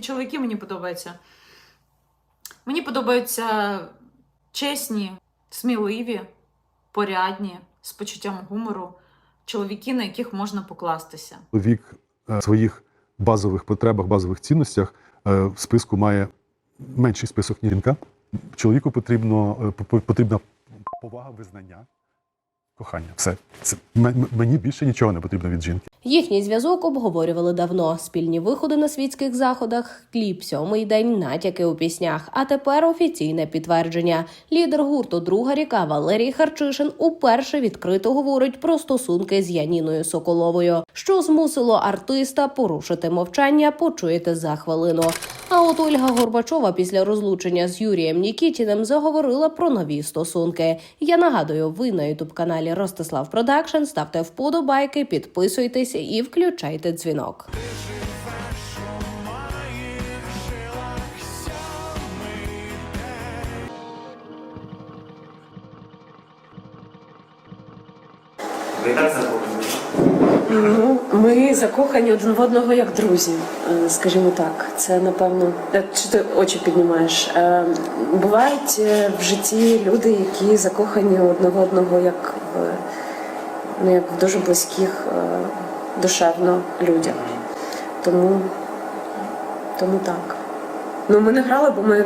Чоловіки мені подобаються. Мені подобаються чесні, сміливі, порядні, з почуттям гумору, чоловіки, на яких можна покластися. Чоловік е, в своїх базових потребах, базових цінностях е, в списку має менший список, ніж. Чоловіку потрібно, е, потрібна повага, визнання, кохання. Все. Це, мені більше нічого не потрібно від жінки. Їхній зв'язок обговорювали давно. Спільні виходи на світських заходах, кліп сьомий день, натяки у піснях. А тепер офіційне підтвердження. Лідер гурту Друга ріка Валерій Харчишин уперше відкрито говорить про стосунки з Яніною Соколовою, що змусило артиста порушити мовчання. Почуєте за хвилину. А от Ольга Горбачова після розлучення з Юрієм Нікітіним заговорила про нові стосунки. Я нагадую, ви на ютуб каналі Ростислав Продакшн ставте вподобайки, підписуйтесь і включайте дзвінок. Ви так закохані? Ми закохані один в одного як друзі, е, скажімо так. Це напевно. Е, Чи ти очі піднімаєш? Е, Бувають в житті люди, які закохані одне в одного як в, ну, як в дуже близьких душевно людях. Тому, тому так. Ну, ми не грали, бо ми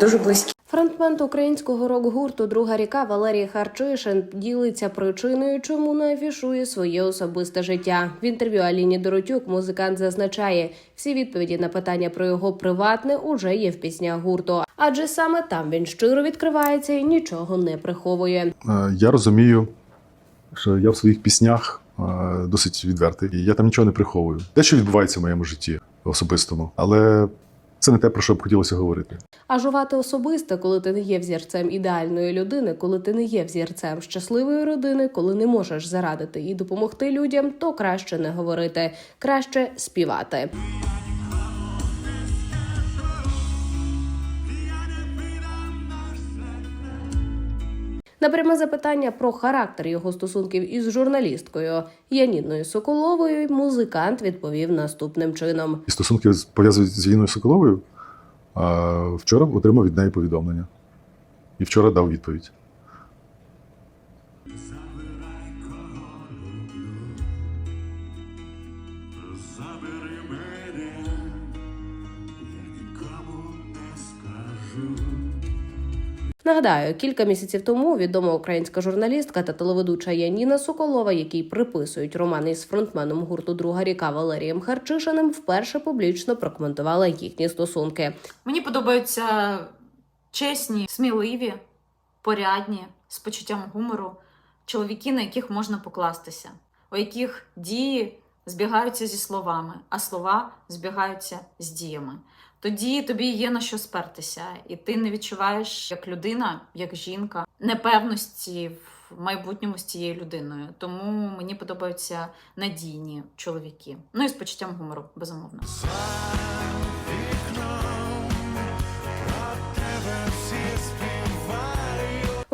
дуже близькі. Фронтмен українського рок-гурту Друга ріка Валерій Харчишин ділиться причиною, чому не афішує своє особисте життя. В інтерв'ю Аліні Доротюк музикант зазначає, всі відповіді на питання про його приватне уже є в піснях гурту, адже саме там він щиро відкривається і нічого не приховує. Е, Я розумію, що я в своїх піснях е, досить відвертий. І я там нічого не приховую. Те, що відбувається в моєму житті особистому, але це не те, про що б хотілося говорити. А жувати особисто, коли ти не є взірцем ідеальної людини, коли ти не є взірцем щасливої родини, коли не можеш зарадити і допомогти людям, то краще не говорити, краще співати. На пряме запитання про характер його стосунків із журналісткою Яніною Соколовою музикант відповів наступним чином. Стосунки пов'язані з Яніною Соколовою. Вчора отримав від неї повідомлення. І вчора дав відповідь. Нагадаю, кілька місяців тому відома українська журналістка та телеведуча Яніна Соколова, якій приписують роман із фронтменом гурту Друга ріка Валерієм Харчишиним, вперше публічно прокоментувала їхні стосунки. Мені подобаються чесні, сміливі, порядні, з почуттям гумору, чоловіки, на яких можна покластися, у яких дії збігаються зі словами, а слова збігаються з діями. Тоді тобі є на що спертися, і ти не відчуваєш як людина, як жінка, непевності в майбутньому з цією людиною. Тому мені подобаються надійні чоловіки. Ну і з почуттям гумору, безумовно.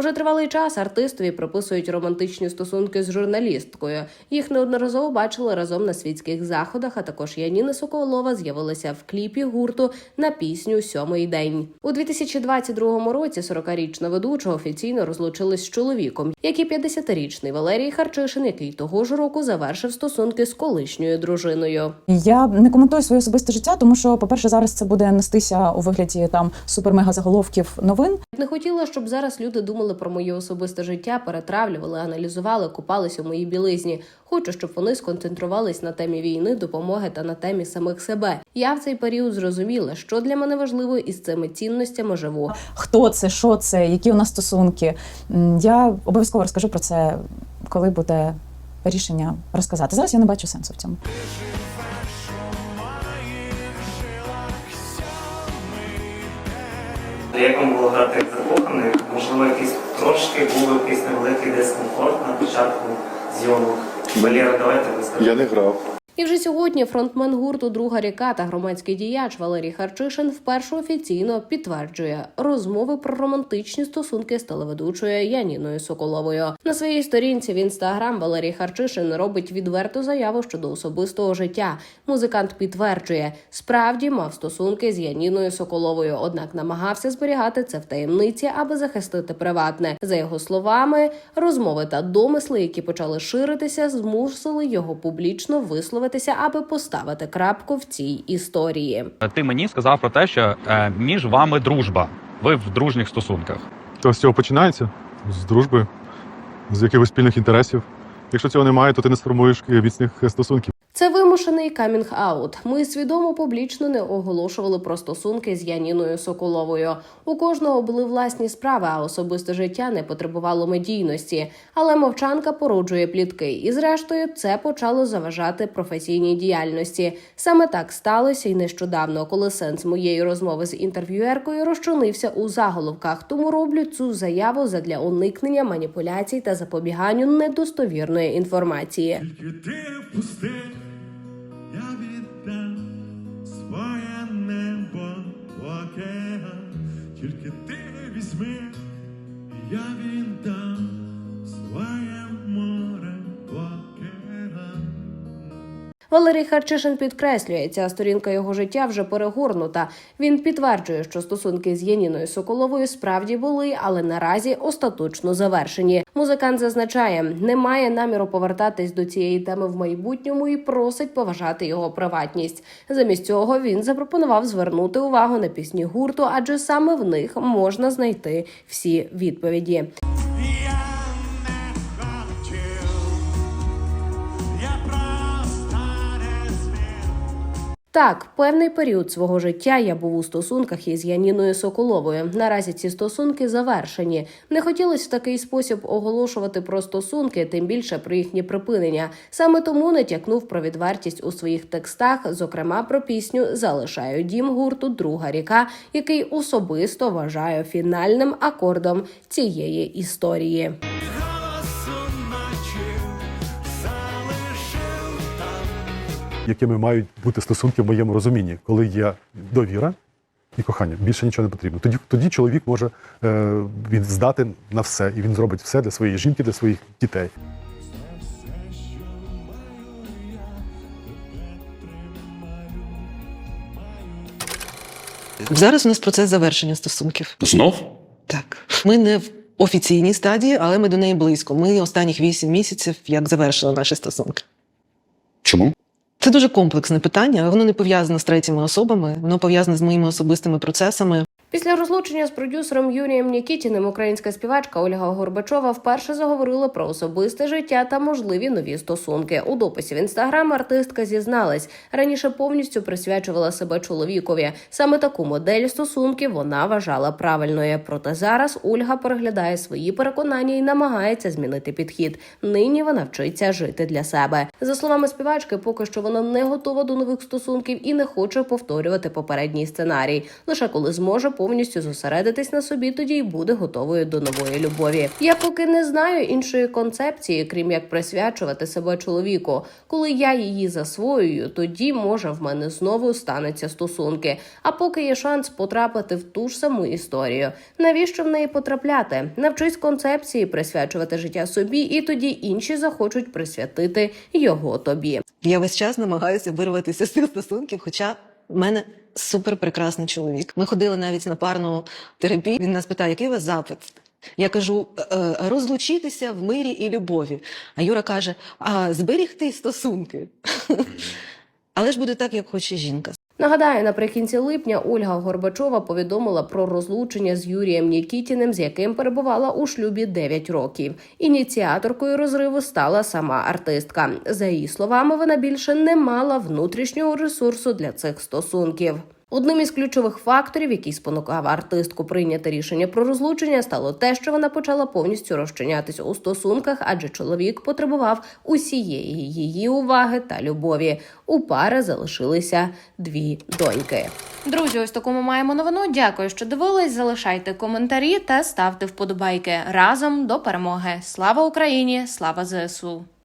Уже тривалий час артистові приписують романтичні стосунки з журналісткою. Їх неодноразово бачили разом на світських заходах. А також Яніна Соколова з'явилася в кліпі гурту на пісню Сьомий день у 2022 році. 40-річна ведуча офіційно розлучилась з чоловіком, як і 50-річний Валерій Харчишин, який того ж року завершив стосунки з колишньою дружиною. Я не коментую своє особисте життя, тому що, по-перше, зараз це буде нестися у вигляді там супер-мега заголовків новин. Не хотіла, щоб зараз люди думали про моє особисте життя, перетравлювали, аналізували, купались у моїй білизні. Хочу, щоб вони сконцентрувались на темі війни, допомоги та на темі самих себе. Я в цей період зрозуміла, що для мене важливо і з цими цінностями живу. Хто це, що це, які у нас стосунки. Я обов'язково розкажу про це, коли буде рішення розказати. Зараз я не бачу сенсу в цьому. Як вам було грати як закоханий? Можливо, якийсь трошки був якийсь невеликий дискомфорт на початку зйомок. Валера, давайте ви скажете. не грав. І вже сьогодні фронтмен гурту Друга ріка та громадський діяч Валерій Харчишин вперше офіційно підтверджує розмови про романтичні стосунки з телеведучою Яніною Соколовою. На своїй сторінці в інстаграм Валерій Харчишин робить відверту заяву щодо особистого життя. Музикант підтверджує, справді мав стосунки з Яніною Соколовою, однак намагався зберігати це в таємниці, аби захистити приватне. За його словами, розмови та домисли, які почали ширитися, змусили його публічно висловитися, аби поставити крапку в цій історії. Ти мені сказав про те, що е, між вами дружба. Ви в дружніх стосунках. То з цього починається з дружби, з якихось спільних інтересів. Якщо цього немає, то ти не сформуєш міцних стосунків. Це вимушений камінг-аут. Ми свідомо публічно не оголошували про стосунки з Яніною Соколовою. У кожного були власні справи, а особисте життя не потребувало медійності. Але мовчанка породжує плітки, і зрештою це почало заважати професійній діяльності. Саме так сталося й нещодавно, коли сенс моєї розмови з інтерв'юеркою розчинився у заголовках. Тому роблю цю заяву задля уникнення маніпуляцій та запобіганню недостовірної інформації. Ти впусти, океан. Тільки ти візьми, я віддам своє Валерій Харчишин підкреслює, ця сторінка його життя вже перегорнута. Він підтверджує, що стосунки з Яніною Соколовою справді були, але наразі остаточно завершені. Музикант зазначає, не має наміру повертатись до цієї теми в майбутньому і просить поважати його приватність. Замість цього він запропонував звернути увагу на пісні гурту, адже саме в них можна знайти всі відповіді. Так, певний період свого життя я був у стосунках із Яніною Соколовою. Наразі ці стосунки завершені. Не хотілося в такий спосіб оголошувати про стосунки, тим більше про їхнє припинення. Саме тому не тякнув про відвертість у своїх текстах, зокрема про пісню Залишаю дім гурту Друга ріка, який особисто вважаю фінальним акордом цієї історії. Якими мають бути стосунки в моєму розумінні, коли є довіра і кохання. Більше нічого не потрібно. Тоді, тоді чоловік може е, він здати на все, і він зробить все для своєї жінки, для своїх дітей. Зараз у нас процес завершення стосунків. Знов? Так, ми не в офіційній стадії, але ми до неї близько. Ми останніх вісім місяців як завершили наші стосунки. Чому? Це дуже комплексне питання. Воно не пов'язане з третіми особами, воно пов'язане з моїми особистими процесами. Після розлучення з продюсером Юрієм Нікітіним українська співачка Ольга Горбачова вперше заговорила про особисте життя та можливі нові стосунки. У дописі в інстаграм артистка зізналась раніше повністю присвячувала себе чоловікові. Саме таку модель стосунків вона вважала правильною. Проте зараз Ольга переглядає свої переконання і намагається змінити підхід. Нині вона вчиться жити для себе. За словами співачки, поки що вона не готова до нових стосунків і не хоче повторювати попередній сценарій. Лише коли зможе повністю зосередитись на собі, тоді й буде готовою до нової любові. Я поки не знаю іншої концепції, крім як присвячувати себе чоловіку. Коли я її засвоюю, тоді може в мене знову станеться стосунки. А поки є шанс потрапити в ту ж саму історію. Навіщо в неї потрапляти? Навчись концепції присвячувати життя собі, і тоді інші захочуть присвятити його тобі. Я весь час намагаюся вирватися з цих стосунків, хоча в мене супер прекрасний чоловік. Ми ходили навіть на парну терапію. Він нас питає, який у вас запит? Я кажу, «Е, е, розлучитися в мирі і любові. А Юра каже: а зберігти стосунки. Але ж буде так, як хоче жінка. Нагадаю, наприкінці липня Ольга Горбачова повідомила про розлучення з Юрієм Нікітіним, з яким перебувала у шлюбі 9 років. Ініціаторкою розриву стала сама артистка. За її словами, вона більше не мала внутрішнього ресурсу для цих стосунків. Одним із ключових факторів, який спонукав артистку прийняти рішення про розлучення, стало те, що вона почала повністю розчинятися у стосунках, адже чоловік потребував усієї її уваги та любові. У пари залишилися дві доньки. Друзі, ось таку ми маємо новину. Дякую, що дивились. Залишайте коментарі та ставте вподобайки разом до перемоги. Слава Україні! Слава ЗСУ!